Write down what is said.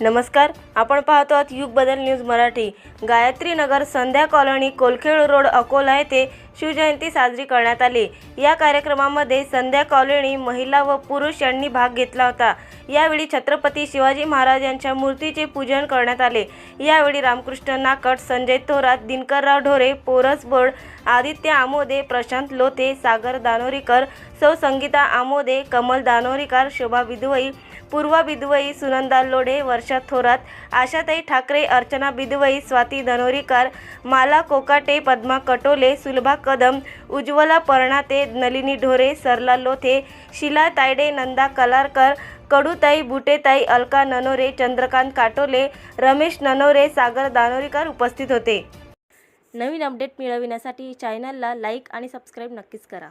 नमस्कार आपण पाहतो आहात Yug Badal news Marathi. Gayatri Nagar Sandhya colony Kolkhed road Akola येथे शिवजयंती साजरी करण्यात आली. या कार्यक्रमामध्ये संध्या कॉलनी महिला व पुरुष यांनी भाग घेतला होता. यावेळी छत्रपती शिवाजी महाराज यांच्या मूर्तीचे पूजन करण्यात आले. यावेळी रामकृष्ण नाकट संजय थोरात दिनकरराव ढोरे पोरस बोर्ड आदित्य आमोदे प्रशांत लोथे सागर दानोरीकर सौ संगीता आमोदे कमल दानोरीकर शोभा बिदवई पूर्वा बिदवई सुनंदा लोढे वर्षा थोरात आशाताई ठाकरे अर्चना बिदवई स्वाती धनोरीकर माला कोकाटे पद्मा कटोले सुलभा कदम उज्ज्वला पर्णाते नलिनी ढोरे सरला लोथे शिला तायडे नंदा कलारकर कडूताई बुटेताई अलका ननोरे चंद्रकांत काटोले रमेश ननोरे सागर दानोरीकर उपस्थित होते. नवीन अपडेट मिळविण्यासाठी चॅनलला लाईक आणि सबस्क्राईब नक्कीच करा.